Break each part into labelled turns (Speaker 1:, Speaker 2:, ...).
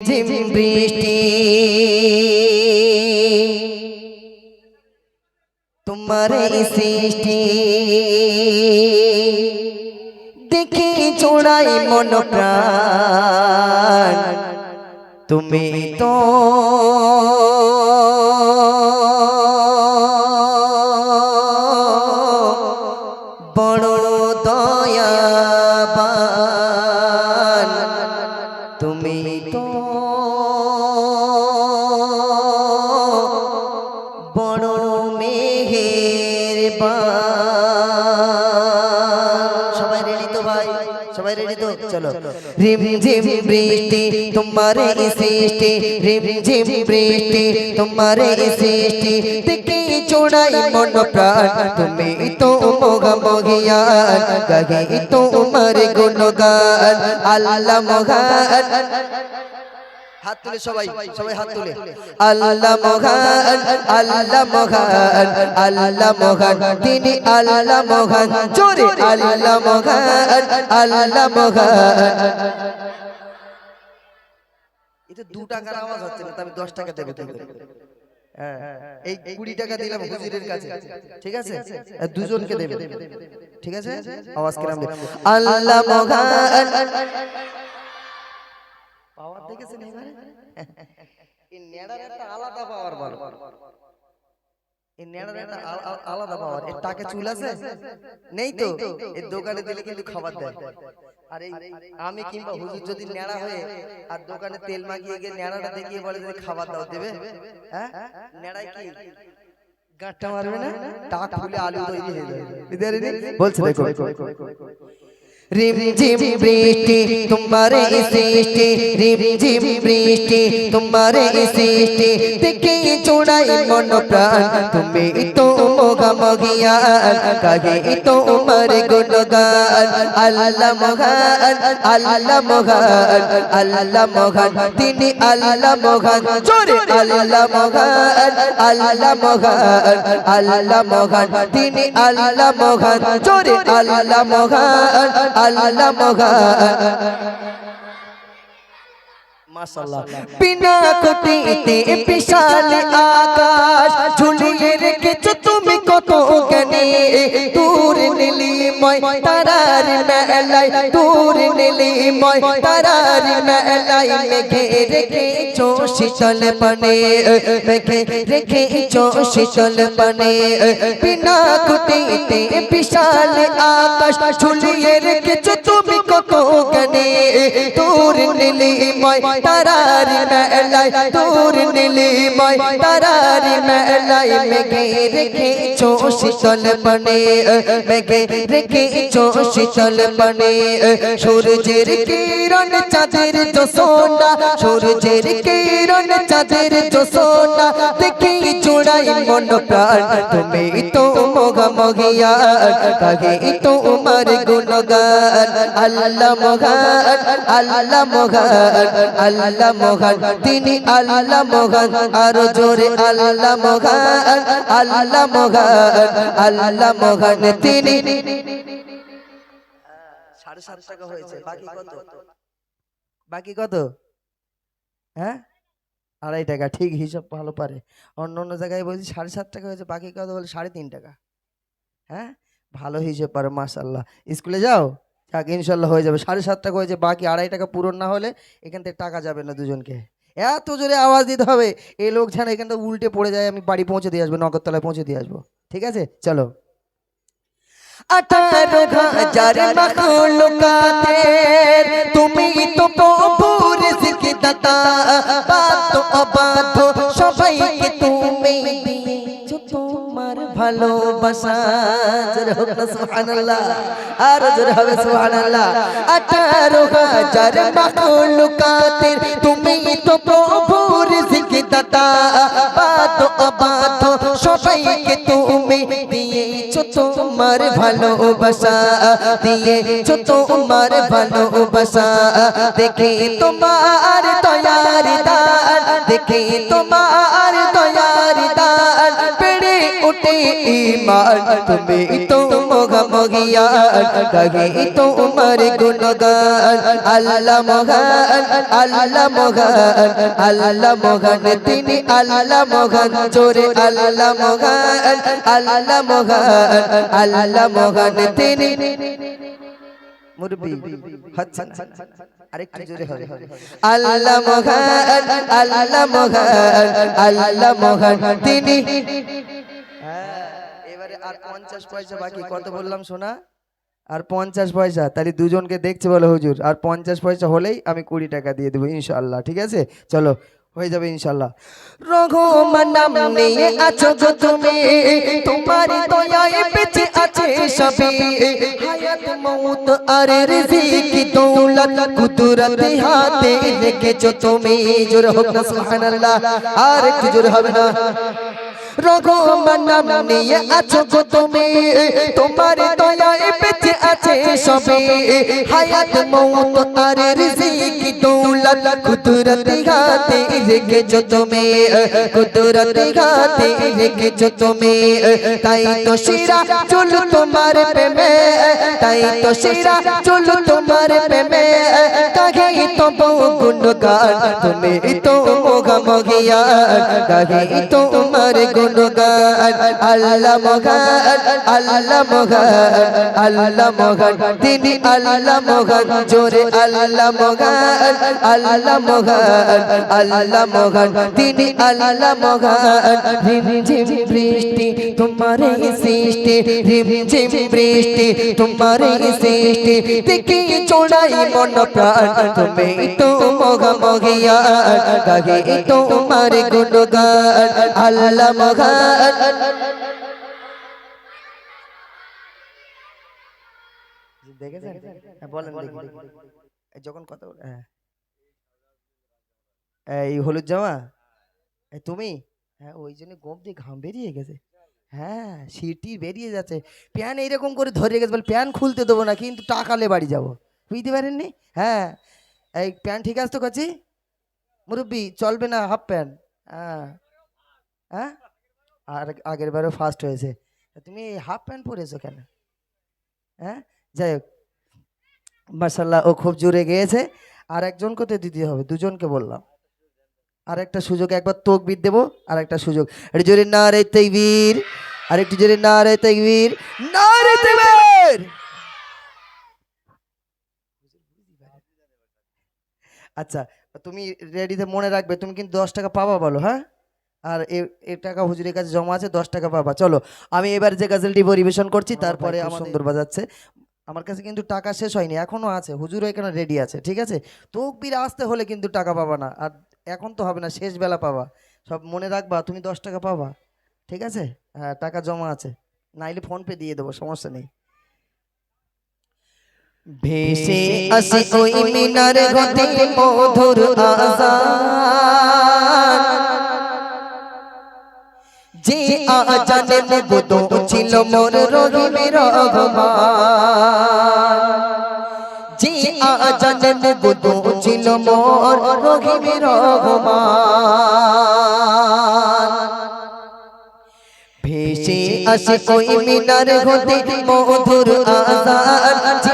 Speaker 1: ঝিম বৃষ্টি। তোমার সৃষ্টি। দেখে চোড়াই মন প্রাণ। তুমি তো সবাই রেডি তো ভাই? সবাই রেডি তো? চলো। রিম ঝিম বৃষ্টি তোমার সৃষ্টি। রিম ঝিম বৃষ্টি তোমার সৃষ্টি। দেখে চোড়াই মন প্রাণ। তুমি তো মোগা মগিয়ান গাগে তোমার গুণগান। আল্লাহ মগান হাত তুলে সবাই সবাই হাত তুলে। আল্লাহ মহান আল্লাহ মহান আল্লাহ মহান তিনি আল্লাহ মহান জোরে আল্লাহ মহান আল্লাহ মহান। এটা দু টাকার আওয়াজ হচ্ছে না আমি দশ টাকা দেবো হ্যাঁ, এই কুড়ি টাকা দিলাম হুজুরের কাছে। ঠিক আছে? দুজনকে দেবে। ঠিক আছে? আওয়াজ কিরাম দেবে। আল্লাহ মহান পাওয়ার দেখেছেন এবারে? এই নেড়ার একটা আলাদা পাওয়ার বল। এই নেড়ার একটা আল- আল- আলাদা পাওয়ার। এর টাকে চুল আছে? নেই তো? এর দোকানে দিলে কিন্তু খাবার দেয়। আর এই আমি কিংবা হুজুর যদি নেড়া হয়ে আর দোকানে তেল মাখিয়ে গিয়ে নেড়াটা দেখিয়ে বলে যদি খাবার দাও দেবে? হ্যাঁ? নেড়াই কি? গাঁটটা মারবে না? টাক ফুলে আলু তৈরি হয়ে যাবে। বলছে দেখো রিম ঝিম বৃষ্টি তোমার এই সৃষ্টি রিম ঝিম বৃষ্টি তোমার এই সৃষ্টি দেখে চোড়াই মন প্রাণ তুমি তো মোগা মগিয়ান কাগে তো তোমার গুণগান আল্লাহ মগান আল্লাহ মগান আল্লাহ মগান তিনি আল্লাহ মগান জোরে আল্লাহ মগান আল্লাহ মগান আল্লাহ মগান তিনি আল্লাহ মগান জোরে আল্লাহ মগান আল্লাহ মগান মাশাআল্লাহ বিনা কোটিতে বিশাল আকাশ ঝুলিয়ে রেখেছো তুমি কত জ্ঞানে দূর নীলিময় তারার মেলায় দূর নীলিময় তারার মেলায় মেঘে রেখেছো শীতল পানে মেঘে রেখেছো শীতল পানে বিনা কোটিতে বিশাল আকাশ ঝুলিয়ে রেখেছো তুমি কত জ্ঞানে দূর নীলিময় তারার মেলায় দূর নীলিময় তারার মেলায় মেঘে রেখেছো শীতল পানে মেঘে রেখে রেখেছো শীতল পানে সূর্যের কিরণ চাঁদের জোসনা সূর্যের কিরণ চাঁদের জোসনা দেখে চূড়াই প্রাণ, তুমি তো মোগা মগিয়া কাগে তো উমার গুণগান। আল্লাহ মগান আল্লাহ মগান আল্লাহ তিনি আল্লাহ আরও জোরে আল্লাহ মগান আল্লাহ মগান আল্লাহ মগান তিনি সাড়ে সাত টাকা হয়েছে, বাকি কত? বাকি কত? হ্যাঁ? আড়াই টাকা, ঠিক হিসাব ভালো পারে। অন্য অন্য জায়গায় বলছি সাড়ে সাত টাকা হয়েছে, বাকি কথা বলে সাড়ে তিন টাকা। হ্যাঁ? ভালো হিসেব পারো মাশাল্লাহ স্কুলে যাও? যাক ইনশাল্লাহ হয়ে যাবে। সাড়ে সাত টাকা হয়েছে, বাকি আড়াই টাকা পূরণ না হলে এখান থেকে টাকা যাবে না দুজনকে। এত জোরে আওয়াজ দিতে হবে। এই লোক যেন এখান থেকে উল্টে পড়ে যায়, আমি বাড়ি পৌঁছে দিয়ে আসব, নগরতলায় পৌঁছে দিয়ে আসব। ঠিক আছে? চলো। আঠারো হাজার মখলুকাতের। তুমি তো প্রভুর জিকিদাতা বাত অবাধ সবাইকে তুমি তোমার ভালোবাসা। জোরে হোক না, সুবহানাল্লাহ। আর জোরে হবে, সুবহানাল্লাহ। আঠারো হাজার মখলুকাতের। তুমি তো প্রভুর জিকিদাতা তোমার ভালোবাসা দিয়েছ তোমার ভালোবাসা দেখে তোমার দয়ার দান দেখে তোমার দয়ার উঠে
Speaker 2: ইমান তুমি তো মোগা মগিয়া গাহি তোমার গুণগান। আল্লাহ মহান আল্লাহ মহান আল্লাহ মহান তিনি আল্লাহ মহান। জোরে আল্লাহ মহান আল্লাহ মহান আল্লাহ মহান তিনি।
Speaker 1: মুরব্বি হচ্ছে। আরেকটু জোরে হবে
Speaker 2: আল্লাহ মহান আল্লাহ মহান আল্লাহ মহান তিনি।
Speaker 1: হ্যাঁ, এবারে আর পঞ্চাশ পয়সা বাকি কত বললাম শোনা? আর পঞ্চাশ পয়সা তাহলে দুজনকে দেখছে বলো হুজুর আর পঞ্চাশ পয়সা হলেই আমি কুড়ি টাকা দিয়ে দেবো ইনশাল্লাহ ঠিক আছে? চলো হয়ে যাবে ইনশাল্লাহ
Speaker 2: রঘুমান নাম নিয়ে আছো গো তুমি তোমার দয়ায় বেঁচে আছে সবে হায়াত মৌত আর রিজিক দৌলত কুদরত হাতে রেখেছো তুমি। জোর হোক না সুবহানাল্লাহ আর একটু জোর হবে না? রঘুমান নাম নিয়ে আছো গো তুমি। তোমার দয়ায় বেঁচে আছে সবে। হায়াত মৌত আর রিজিক দৌলত কুদরত হাতে রেখেছো তুমি। কুদরত হাতে রেখেছো তুমি। তাই তো শিরা চুল তোমার প্রেমে। তাই তো শিরা চুল তোমার প্রেমে। কাহে তো বহু গুণগান, তুমি তো মোগা মগিয়া কাহে তোমার গুণগান আল্লাহ মগান আল্লাহ মগান আল্লাহ মগান তিনি আল্লাহ মগান জোরে আল্লাহ মগান আল্লাহ মগান আল্লাহ মগান তিনি আল্লাহ মগান রিম ঝিম বৃষ্টি তোমার সৃষ্টি রিম ঝিম বৃষ্টি তোমার সৃষ্টি দেখি চোড়াই মন প্রাণ তুমি তো মগা মগিয়া গাগে তোমার গুণগান আল্লাহ
Speaker 1: দেখেছেন? হ্যাঁ, যখন কথা বলে হ্যাঁ। এই হলুদ জামা? তুমি? হ্যাঁ ওই জন্য গোপ দিয়ে ঘাম বেরিয়ে গেছে। হ্যাঁ সিটি বেরিয়ে যাচ্ছে। প্যান এইরকম করে ধরে গেছে বল প্যান খুলতে দেবো না কিন্তু টাকালে বাড়ি যাব। বুঝতে পারেননি? হ্যাঁ এই প্যান ঠিক আছে তো কাছি মুরব্বি চলবে না হাফ প্যান্ট। হ্যাঁ হ্যাঁ? আর আগের বারও ফার্স্ট হয়েছে। তুমি হাফ প্যান্ট পরেছো কেন? হ্যাঁ? যাই হোক। মার্শাল্লাহ ও খুব জোরে গিয়েছে। আর একজনকে তো দিতে হবে, দুজনকে বললাম। আর একটা সুযোগ, একবার তকবির দেবো, আর একটা সুযোগ। একটু জোরে না রে তৈবীর আর একটু জোরে না রে তৈবীর না রে তৈবীর আচ্ছা তুমি রেডিতে মনে রাখবে, তুমি কিন্তু দশ টাকা পাবা বলো হ্যাঁ? আর এ টাকা হুজুরের কাছে জমা আছে দশ টাকা পাবা। চলো আমি এবার যে গাজলটি পরিবেশন করছি তারপরে আমার সুন্দর। বাজাচ্ছে। আমার কাছে কিন্তু টাকা শেষ হয়নি এখনও আছে। হুজুরও এখানে রেডি আছে ঠিক আছে? তকবির আসতে হলে কিন্তু টাকা পাবা না আর এখন তো হবে না শেষ বেলা পাবা। সব মনে রাখবা তুমি দশ টাকা পাবা ঠিক আছে? হ্যাঁ টাকা জমা আছে। নাইলে ফোন পে দিয়ে দেবো সমস্যা নেই।
Speaker 2: ভেসে আসি ওই মিনার গতি মধুর আজান। যে আজানে মুগ্ধ ছিল মোর রহিমে রহমান। যে আজানে মুগ্ধ ছিল মোর রহিমে রহমান। ভেসে আসে ওই মিনার হতে মধুর আজান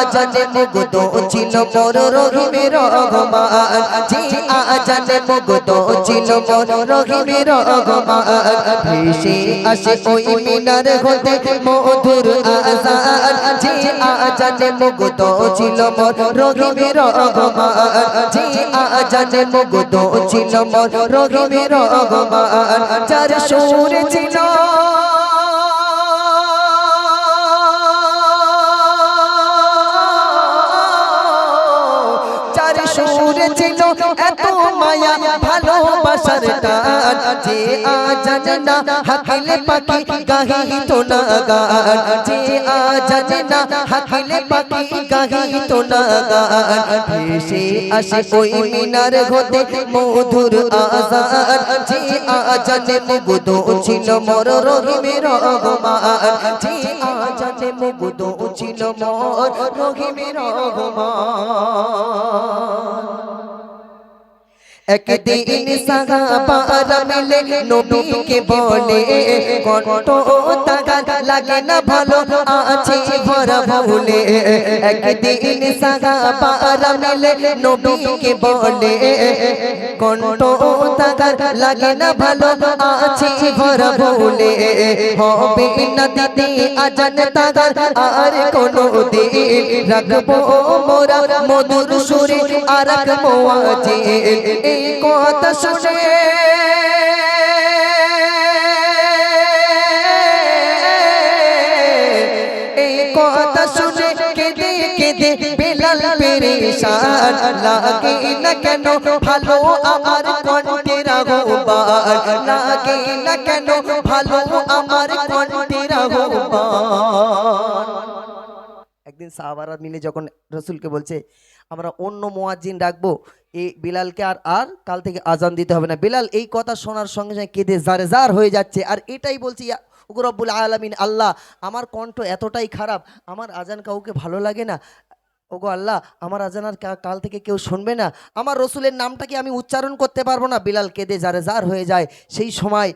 Speaker 2: আজানে মুগ্ধ ছিল মোর রহিমে রহমান। যে আজানে মুগ্ধ ছিল মোর রহিমে রহমান। ভেসে আসে ওই মিনার হতে মধুর আজান। যে আজানে মুগ্ধ ছিল মোর রহিমে রহমান। যে আজানে মুগ্ধ ছিল মোর রহিমে রহমান। যার সুর ছিল টান যে আজান না হাকিলে পাখি গাহি তো না গান যে আজান না হাকিলে পাখি গাহি তো না গান ভেসে আসে ওই মিনার হতে মধুর আজান যে আজানে মুগ্ধ ছিল মোর রহিমে রহমান যে আজানে মুগ্ধ ছিল মোর রহিমে রহমান একদিন সাহাবারা মিলে নবীকে বলে কণ্ঠ তাগার লাগে না ভালো আছে ভরা ভুলে একদিন সাহাবারা মিলে নবীকে বলে কণ্ঠ তাগার লাগে না ভালো আছে ভরা ভুলে হবে না দিদি আজান তাগার আর কোনো দিন রাখব মোরা মধুর সুরে আর রাখব আজি এই কথা শুনে এই কথা শুনে কেঁদে কেঁদে বেলাল পেরেশান। লাগে না কেন? ভালো আমার কণ্ঠের আহ্বান লাগে না কেন? ভালো আমার কণ্ঠের আহ্বান
Speaker 1: একদিন সাহাবারা মিলে যখন রসুলকে বলছে আমরা অন্য মোয়াজ্জিন রাখব এই বিলালকে আর আর কাল থেকে আজান দিতে হবে না। বিলাল এই কথা শোনার সঙ্গে সঙ্গে কেঁদে জারে জার হয়ে যাচ্ছে। আর এটাই বলছি, ইয়া রব্বুল আলামিন, আল্লাহ, আমার কণ্ঠ এতটাই খারাপ, আমার আজান কাউকে ভালো লাগে না। ওগো আল্লাহ, আমার আজান আর কাল থেকে কেউ শুনবে না। আমার রসুলের নামটা কি আমি উচ্চারণ করতে পারব না? বিলাল কেঁদে জারে জার হয়ে যায়। সেই সময়,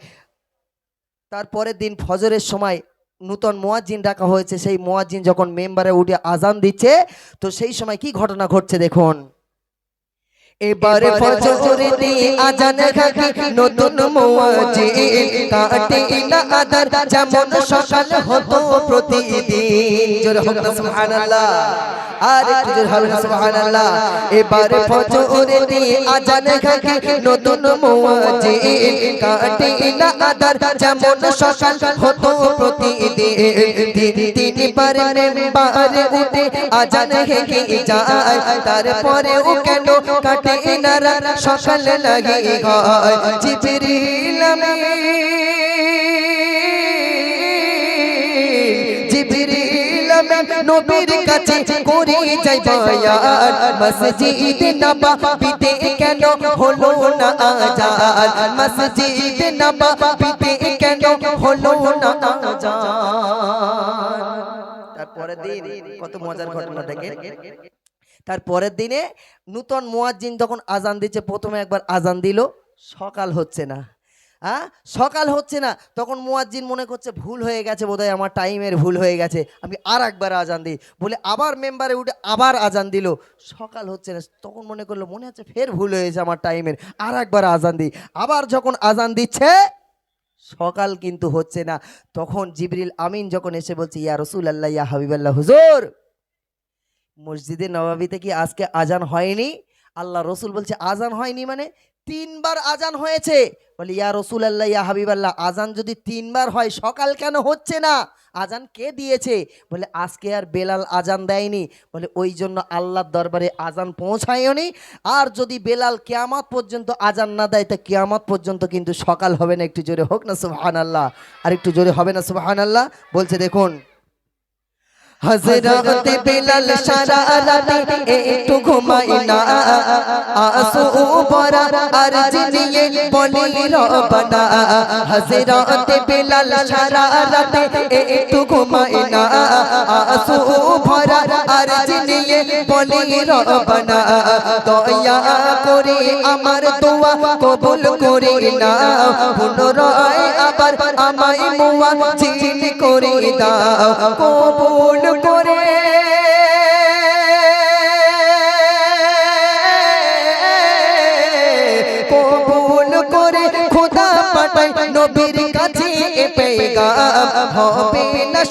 Speaker 1: তারপরের দিন ফজরের সময় নূতন মোয়াজ্জিন ডাকা হয়েছে। সেই মোয়াজ্জিন যখন মেম্বারে উঠে আজান দিচ্ছে, তো সেই সময় কি ঘটনা ঘটছে দেখুন।
Speaker 2: এবারে ফজরে দিয়ে আজান খাকি নতুন মুয়াজ্জিন কাটে না আদার যেমন সকাল হতো প্রতিদিন। জোরে হোক না সুবহানাল্লাহ। আর একটু জোরে হবে না সুবহানাল্লাহ। এবারে ফজরে আজান খাকি নতুন কাটে না আদার যেমন সকাল হতো প্রতিদিন। তিন মেম্বারে উঠে আজান হেঁকে যায় তারপরেও কেন কাটে না রাত সকাল লাগে হয় জিবরিল জিবরিল নবীর কাছে করে যাই বায়ান। মসজিদ নববীতে কেন হলো না আজান? মসজিদ নববীতে কেন হলো না আজান?
Speaker 1: তারপরের দিন কত মজার ঘটনা দেখেন? তারপরের দিনে নূতন মোয়াজ্জিন যখন আজান দিচ্ছে, প্রথমে একবার আজান দিল, সকাল হচ্ছে না। হ্যাঁ সকাল হচ্ছে না। তখন মুয়াজ্জিন মনে করছে, ভুল হয়ে গেছে বোধহয়, আমার টাইমের ভুল হয়ে গেছে। আমি আর একবার আজান দিই। বলে আবার মেম্বারে উঠে আবার আজান দিল। সকাল হচ্ছে না। তখন মনে করল, মনে হচ্ছে ফের ভুল হয়েছে আমার টাইমের। আর একবার আজান দিই। আবার যখন আজান দিচ্ছে, সকাল কিন্তু হচ্ছে না। তখন জিবরিল আমিন যখন এসে বলছে, ইয়া রসুল আল্লাহ ইয়া হাবিবাল্লাহ, হুজুর। মসজিদে নবাবিতে কি আজকে আজান হয়নি? আল্লাহ রসুল বলছে, আজান হয়নি মানে তিনবার আজান হয়েছে। বলে, ইয়া রসুল আল্লাহ ইয়া হাবিব আল্লাহ আজান যদি তিনবার হয়, সকাল কেন হচ্ছে না? আজান কে দিয়েছে? বলে, আজকে আর বেলাল আজান দেয়নি। বলে, ওই জন্য আল্লাহর দরবারে আজান পৌঁছায়নি। আর যদি বেলাল কেয়ামত পর্যন্ত আজান না দেয়, তা কেয়ামত পর্যন্ত কিন্তু সকাল হবে না। একটু জোরে হোক না সুবহান আল্লাহ আর একটু জোরে হবে না সুবহান আল্লাহ বলছে, দেখুন
Speaker 2: হজরত বিলাল সারা রাতে একটু ঘুমাই না। আসু পরা আরজ নিয়ে বলি রবনা হজরত বিলাল সারা রাতে একটু ঘুমাই না। আসু ভরা আরজ নিয়ে বলি রবনা দয়া করে আমার দোয়া কবুল করে না পুনরায় আবার আমায় মুয়া চিন করে দাও। কবুল হবে না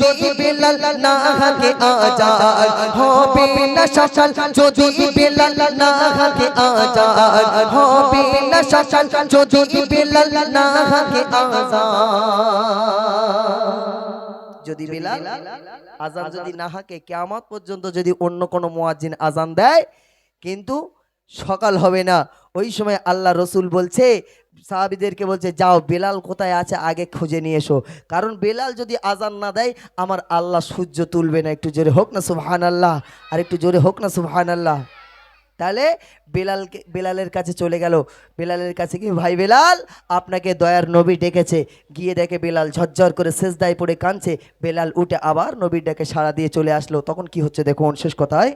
Speaker 2: যদি বেলাল আজান। হবে না যদি আজান। হবে না যদি আজান।
Speaker 1: যদি আজান যদি না হাঁকে পর্যন্ত যদি অন্য কোনো মুয়াজ্জিন আজান দেয়, কিন্তু সকাল হবে না। ওই সময় আল্লাহ রসুল বলছে সাহাবিদেরকে বলছে, যাও, বেলাল কোথায় আছে আগে খুঁজে নিয়ে এসো। কারণ বেলাল যদি আজান না দেয়, আমার আল্লাহ সূর্য তুলবে না। একটু জোরে হোক না সুবহান আল্লাহ আর একটু জোরে হোক না সুবহান আল্লাহ তাহলে বেলালকে, বেলালের কাছে চলে গেল। বেলালের কাছে কি, ভাই বেলাল, আপনাকে দয়ার নবী ডেকেছে। গিয়ে দেখে বেলাল ঝরঝর করে শেষদায় পড়ে কাঁদছে। বেলাল উঠে আবার নবীর ডেকে সাড়া দিয়ে চলে আসলো। তখন কি হচ্ছে দেখুন, শেষ কথায়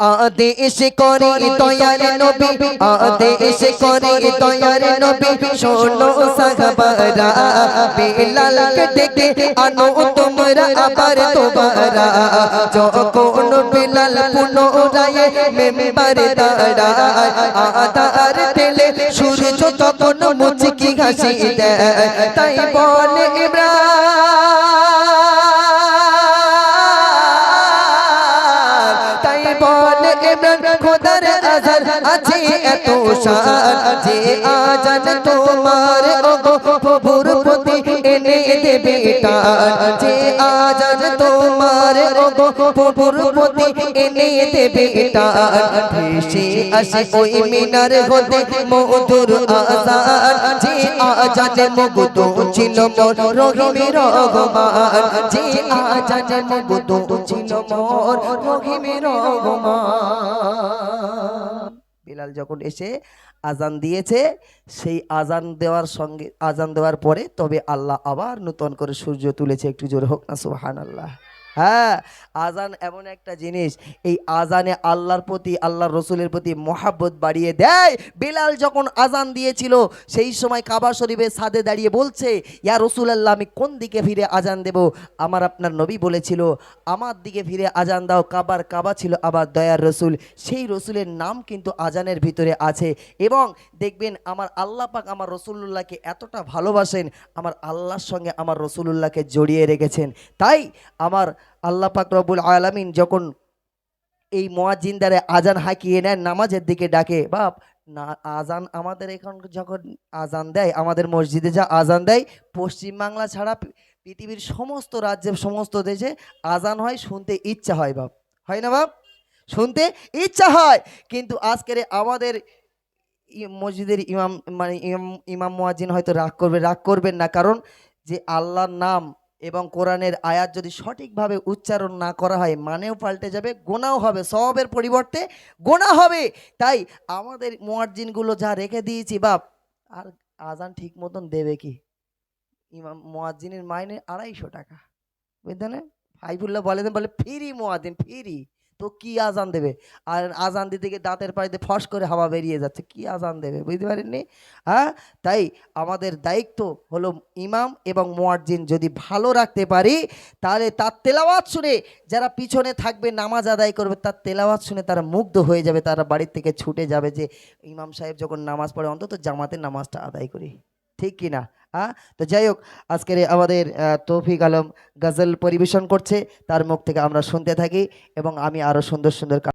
Speaker 2: আদেশ করে দয়ার নবী, আদেশ করে দয়ার নবী, শোনো সাহাবারা বেলালকে ডেকে আনো তোমরা আবার তোমরা যখন বেলাল পুনরায় মেম্বারে দাঁড়ায় আধার তেলে সূর্য তখন মুচকি হাসি দেয়। তাই বলে এত শান যে আজান তোমার প্রভুর প্রতি এনে দেবে টান যে আজান তোমার প্রভুর প্রতি এনে দেবে টান ভেসে আসে ওই মিনার হতে মধুর আজান। যে আজান মুগ্ধ ছিল মোর রহিমের রহমান। যে আজান মুগ্ধ ছিল মোর রহিমের রহমান।
Speaker 1: বিলাল যখন এসে আজান দিয়েছে, সেই আজান দেওয়ার সঙ্গে, আজান দেওয়ার পরে তবে আল্লাহ আবার নূতন করে সূর্য তুলেছে, একটু জোরে হোক না সুহান আল্লাহ হ্যাঁ আজান এমন একটা জিনিস, এই আজানে আল্লাহর প্রতি, আল্লাহর রসুলের প্রতি মহাব্বত বাড়িয়ে দেয়। বিলাল যখন আজান দিয়েছিল, সেই সময় কাবা শরীফের সাদে দাঁড়িয়ে বলছে, ইয়া রসুল আল্লাহ আমি কোন দিকে ফিরে আজান দেব? আমার আপনার নবী বলেছিল, আমার দিকে ফিরে আজান দাও, কাবার কাবা ছিল আবার দয়ার রসুল। সেই রসুলের নাম কিন্তু আজানের ভিতরে আছে এবং দেখবেন আমার আল্লাহ পাক আমার রসুল্লাহকে এতটা ভালোবাসেন, আমার আল্লাহর সঙ্গে আমার রসুল্লাহকে জড়িয়ে রেখেছেন। তাই আমার আল্লাহ পাক রব্বুল আলামিন যখন এই মোয়াজিনদারে আজান হাঁকিয়ে নেন, নামাজের দিকে ডাকে, বাপ, না আজান আমাদের এখন যখন আজান দেয়, আমাদের মসজিদে যা আজান দেয় পশ্চিমবাংলা ছাড়া পৃথিবীর সমস্ত রাজ্যে, সমস্ত দেশে আজান হয় শুনতে ইচ্ছা হয়, বাপ। হয় না, বাপ? শুনতে ইচ্ছা হয়। কিন্তু আজকের আমাদের মসজিদের ইমাম মানে ইমাম মুয়াজ্জিন হয়তো রাগ করবে, রাগ করবেন না। কারণ যে আল্লাহর নাম এবং কোরআনের আয়াত যদি সঠিকভাবে উচ্চারণ না করা হয়, মানেও পাল্টে যাবে, গোনাও হবে সবের পরিবর্তে গোনা হবে। তাই আমাদের মুয়াজ্জিনগুলো যা রেখে দিয়েছি, বাপ, আর আজান ঠিক মতন দেবে কি? ইমাম মোয়াজ্জিনের মাইনে আড়াইশো টাকা। বুঝতে না হাইফুল্লাহ বলে দেন, বলে, ফিরি মোয়াজিন ফিরি। তো কি আজান দেবে? আর আজান দিতে গিয়ে দাঁতের পাড়িতে ফস করে হাওয়া বেরিয়ে যাচ্ছে, কি আজান দেবে? বুঝতে পারেননি? হ্যাঁ? তাই আমাদের দায়িত্ব হলো ইমাম এবং মুয়াজ্জিন যদি ভালো রাখতে পারি, তাহলে তার তেলাওয়াত শুনে যারা পিছনে থাকবে, নামাজ আদায় করবে, তার তেলাওয়াত শুনে তারা মুগ্ধ হয়ে যাবে, তারা বাড়ির থেকে ছুটে যাবে যে ইমাম সাহেব যখন নামাজ পড়ে, অন্তত জামাতে নামাজটা আদায় করি। ঠিক কি না হ্যাঁ তো যাই হোক আজকের আমাদের তৌফিক আলম গজল পরিবেশন করছে। তার মুখ থেকে আমরা শুনতে থাকি এবং আমি আরও সুন্দর সুন্দর